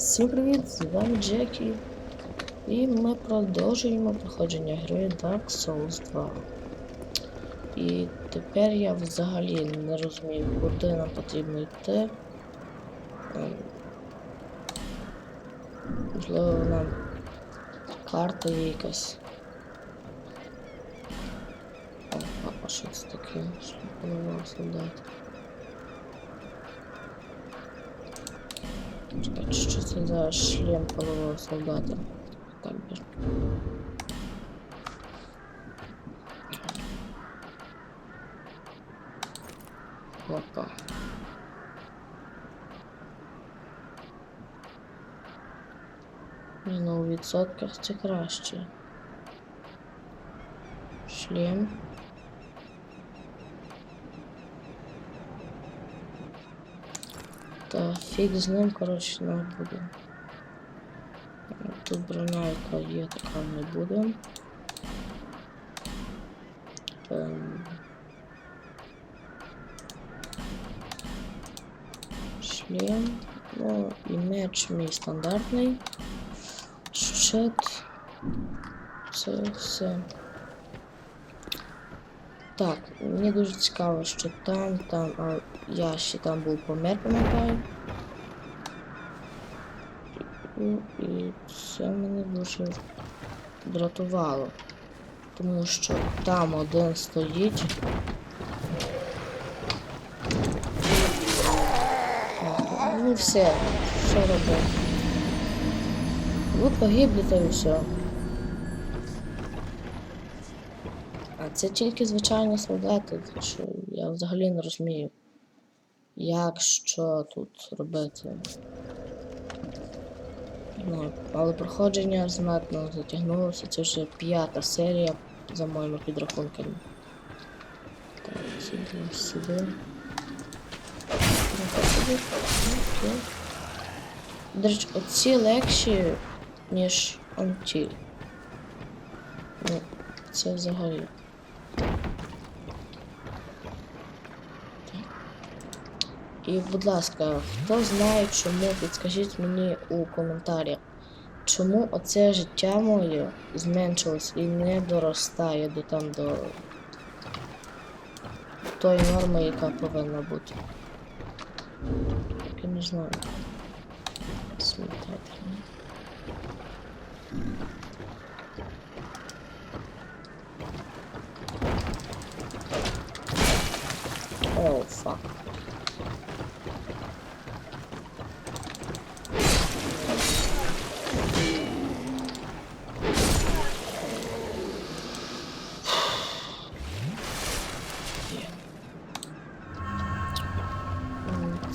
Всім привіт! З вами Джекі. І ми продовжуємо проходження гри Dark Souls 2. І тепер я взагалі не розумію, куди нам потрібно йти. Ем, Можливо, нам карта є якась. О, а, що це таке? Що голова солдат? Чекайте, що це за шлем полового солдата? Камбер. Опа. Ну, у відсотках це краще. Шлем. Та фіг з ним, коротше, не буде. Тут броня, яка є, така не буде. Ем... Шлем. Ну, і меч мій стандартний. Щит. Це все. Так, мені дуже цікаво, що там, там, а я ще там був помер, пам'ятаю. Ну, і це мене дуже дратувало. Тому що там один стоїть. Ну все, що робити? Ви погиблі і все. А це тільки звичайні солдати, що я взагалі не розумію, як що тут робити. Ну, але проходження знатно затягнулося. Це вже п'ята серія за моїми підрахунками. Так, сюди, сюди. До речі, оці легші, ніж он ті. Ну, це взагалі. І, будь ласка, хто знає чому, підскажіть мені у коментарях, чому оце життя моє зменшилось і не доростає до там до тої норми, яка повинна бути. Я не знаю. Смітати. О, фак.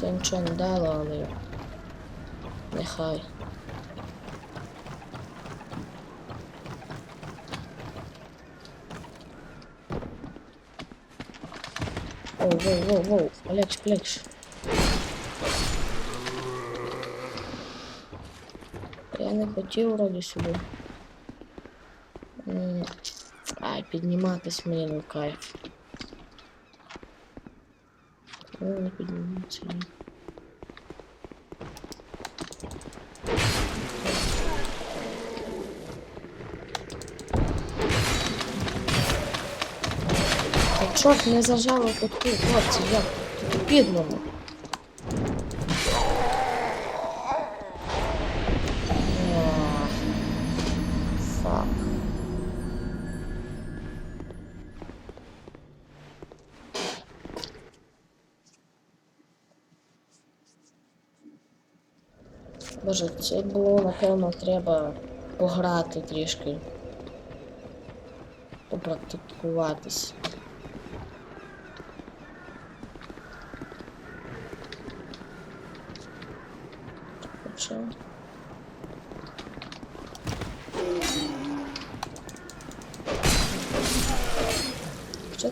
Це нічого не дало, але нехай. Оу, воу, воу, воу, полегче, полегче. Я не хотів вроді сюди. Ай, підніматись мені не кайф. Та чорт не зажало таку, хлопці, як підлому. Боже, це було, напевно, треба пограти трішки. Попрактикуватись. Хоча...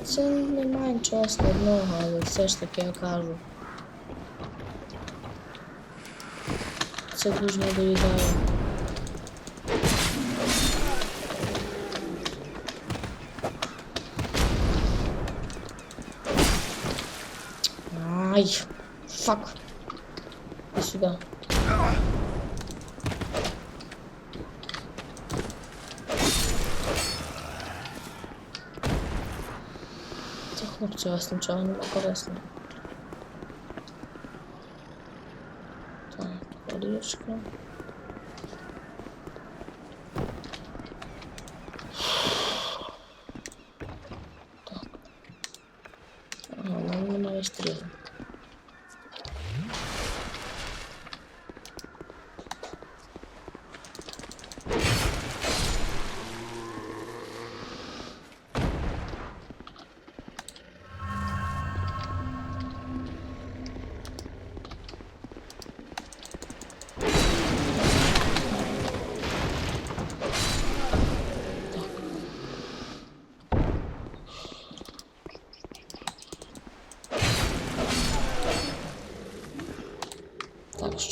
Це немає нічого складного, але все ж таки я кажу. все дружно доїдаю. Ай, фак. И сюда. Це хлопці вас не покорисне. Горішка.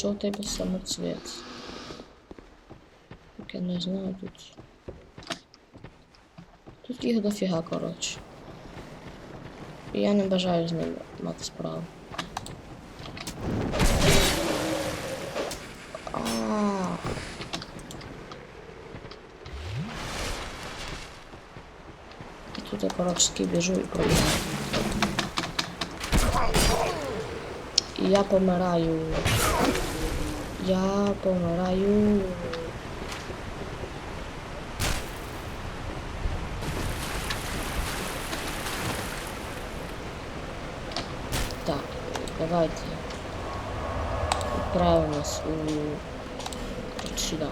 Що у тебе самоцвет? Так, я не знаю тут. Тут їх дофіга, коротше. І я не бажаю з ними мати справу. Тут я, коротше, біжу і пробігаю. І я помираю. Я помираю. Так, давайте отправимось у... короче, сюда.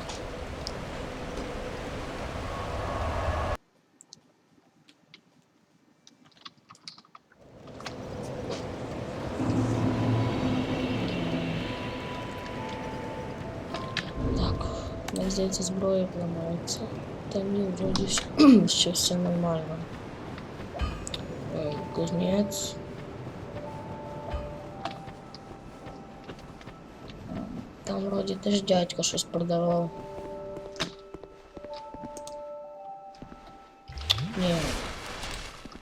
здається, зброя ламається. Та ні, вроді ще- ще все нормально. Е, Кузнець. Там вроді теж дядько щось продавав. Ні,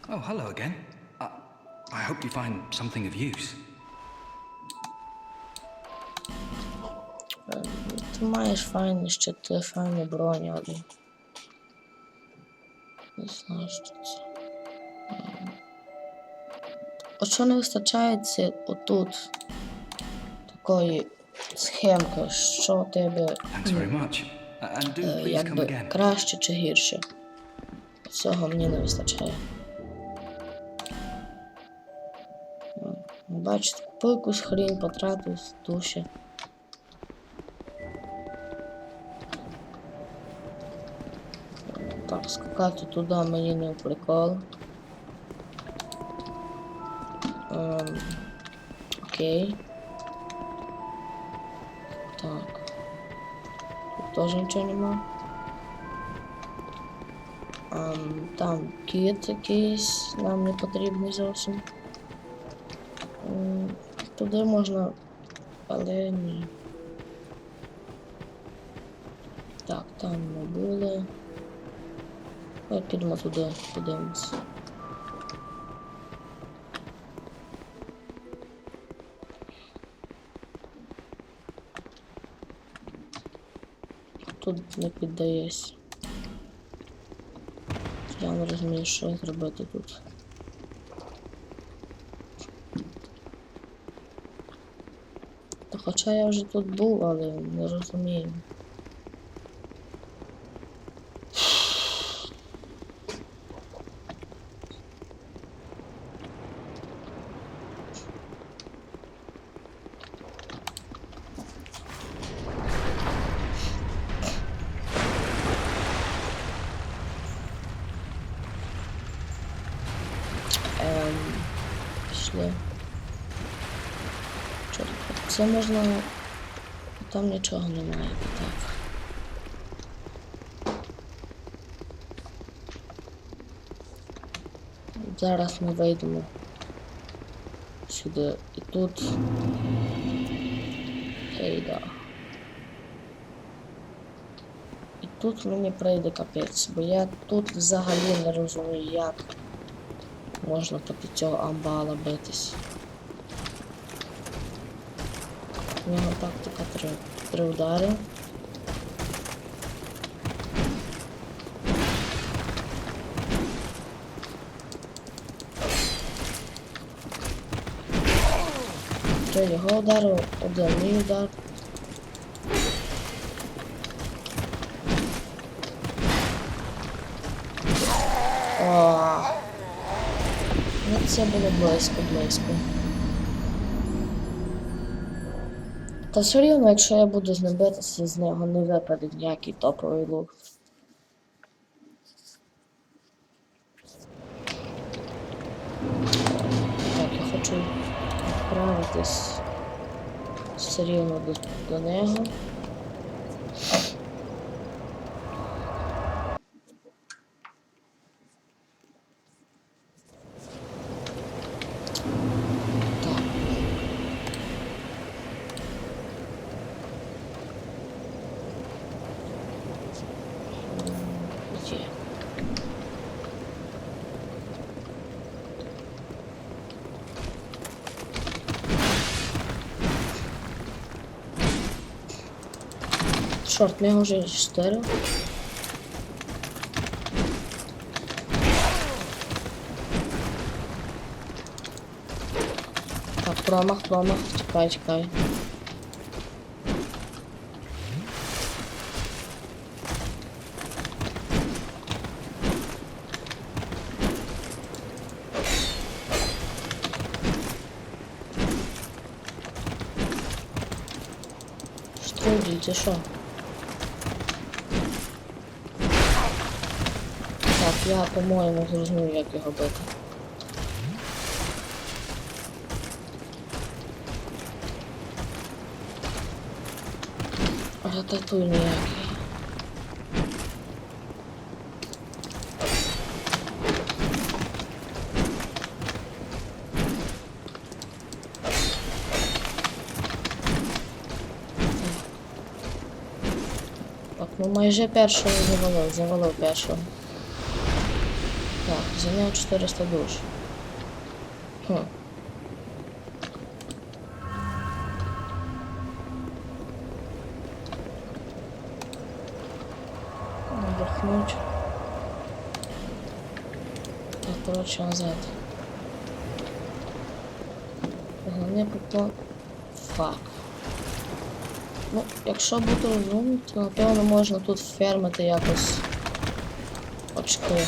Oh, hello again. Uh, I hope you find something of use. Ти маєш файні щити, файні броні, але... Не знаю, що це. От що не вистачає, це отут такої схемки, що тебе е, якби краще чи гірше. Цього мені не вистачає. Бачите, купив якусь хрінь, потратив душі. Так, скакати туди мені не прикол. Ем, окей. Так. Тут теж нічого нема. Ем, там кіт якийсь нам не потрібний зовсім. Ем, туди можна. Але ні. Так, там ми були. Давай підемо туди, подивимось. Тут не піддається. Я не розумію, що зробити тут. Та хоча я вже тут був, але не розумію. Ем, пішли. Чорт, це можна. Там нічого немає. Так. Зараз ми вийдемо сюди і тут. Ейда. І тут мені прийде капець, бо я тут взагалі не розумію, як можна проти цього амбала битись. У нього тактика три. Три удари. Три його удару, один мій удар. Це було близько, близько. Та все рівно, якщо я буду з з нього не випаде ніякий топовий лук. Так, я хочу відправитись все рівно до, до нього. Так. М, Є. Чорт, в нього вже 4. Так, промах, промах, чекай, чекай. Штрудель, ти що? Так, я, по-моєму, зрозумів, як його бити. Рататуй ніякий. Так, ну майже першого завалив, завалив першого. Зайняв 400 душ. Хм. Отдохнуть. Так, коротше, назад. Головне поклон. Фак. Ну, якщо бути розумним, то напевно можна тут фермити якось очки.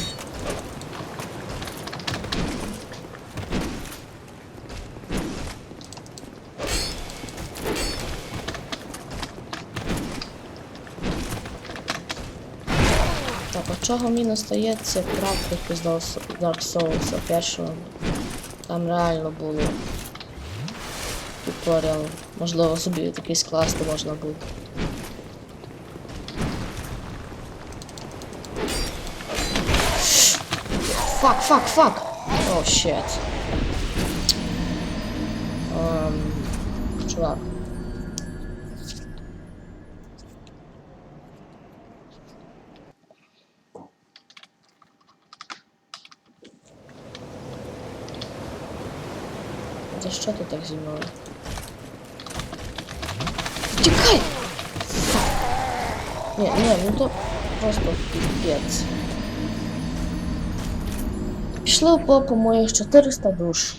Так, от чого мені стається практики з Dark Souls першого. Там реально було туторіал. Можливо, собі такий скласти можна буде. Фак, фак, фак! О, щет. Ем, чувак. За що ти так зі мною? Тікай! Ні, ні, ну то просто піпець. Пішли в попу моїх 400 душ.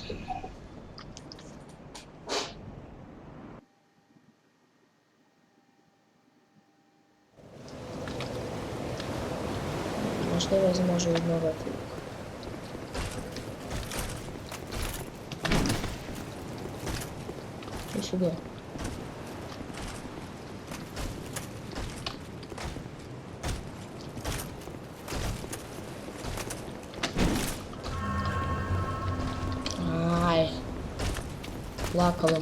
Можливо, я зможу відновити їх. І сюди. Ай. Плакали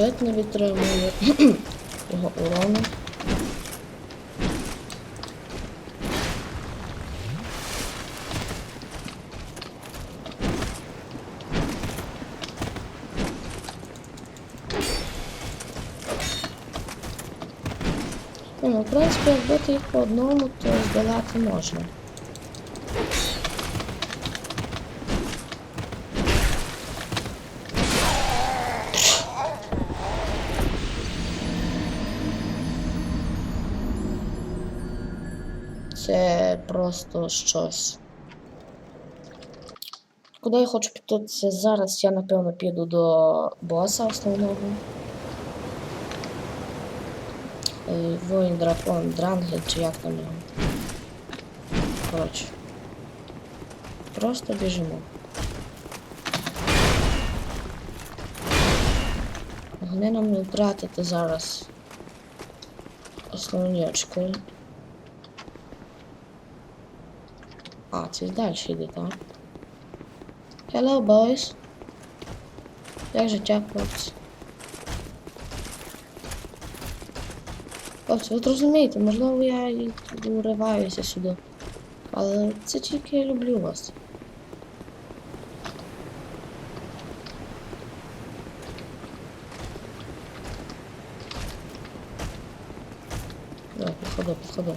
щит не відтримує його урону. Ну, в принципі, як бити їх по одному, то здолати можна. Просто щось. Куди я хочу піти? Це зараз я напевно піду до боса основного. Е, Воїн дракон, дрангель чи як там його. Коротше. Просто біжимо. Головне нам не втратити зараз основні очки. А, це далі йде, так? Hello, boys. Як життя, хлопці? Хлопці, ви розумієте, можливо, я і уриваюся сюди. Але це тільки я люблю вас. Давай, підходи, підходи.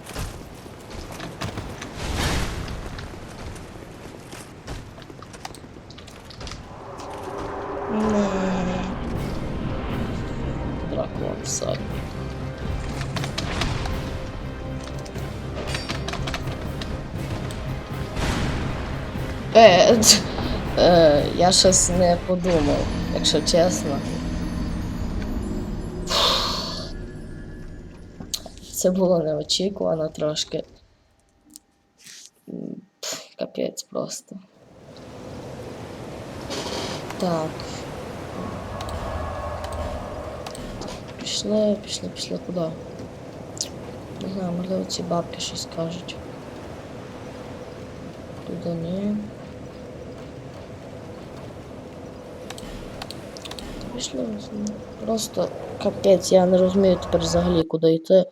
Е, е, я щось не подумав, якщо чесно. Це було неочікувано трошки. Капець просто. Так. Пішли, пішли, пішли куди? Не знаю, можливо, ці бабки щось кажуть. Туди ні. Пішли. Просто капець, я не розумію тепер взагалі, куди йти.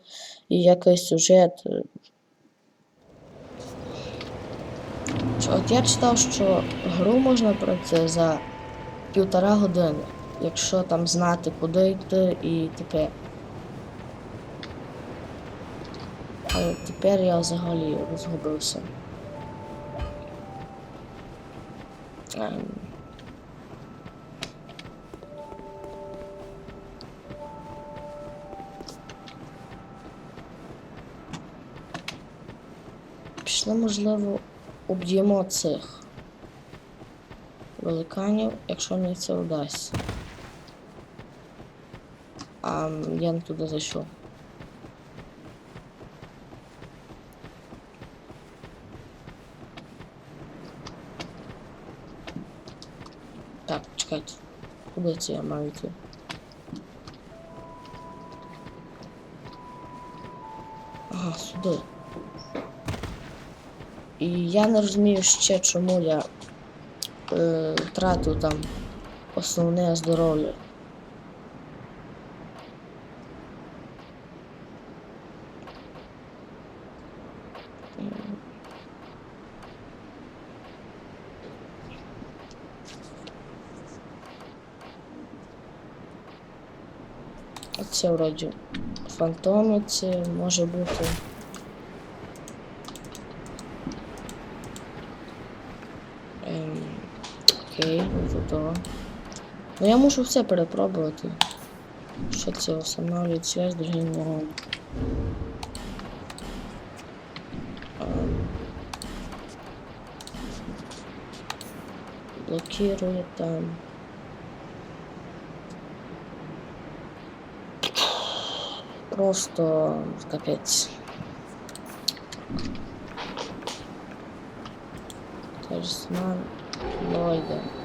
І який сюжет. От я читав, що гру можна пройти за півтора години, якщо там знати, куди йти і таке. Але тепер я взагалі розгубився. Пішли, можливо, об'ємо цих великанів, якщо мені це вдасться. А я не туди зайшов. Так, чекайте. Куди це я маю йти? І я не розумію ще, чому я е, втратив там основне здоров'я. М. Оце вроді фантоми, це може бути. Ем, окей, ну то. Ну я мушу все перепробувати. Що це встановлює связь другим блокирує там. Просто капець. Талісман Ллойда.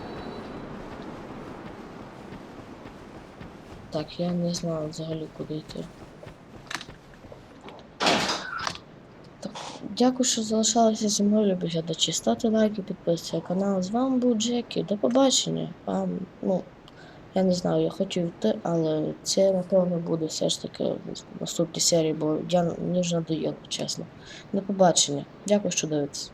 Так, я не знаю взагалі куди йти. Так, дякую, що залишалися зі мною, любі глядачі. Ставте лайки, підписуйтесь на канал. З вами був Джекі. До побачення. Вам, ну, я не знаю, я хочу йти, але це напевно буде все ж таки в наступній серії, бо я мені вже надоїло, чесно. До побачення. Дякую, що дивитесь.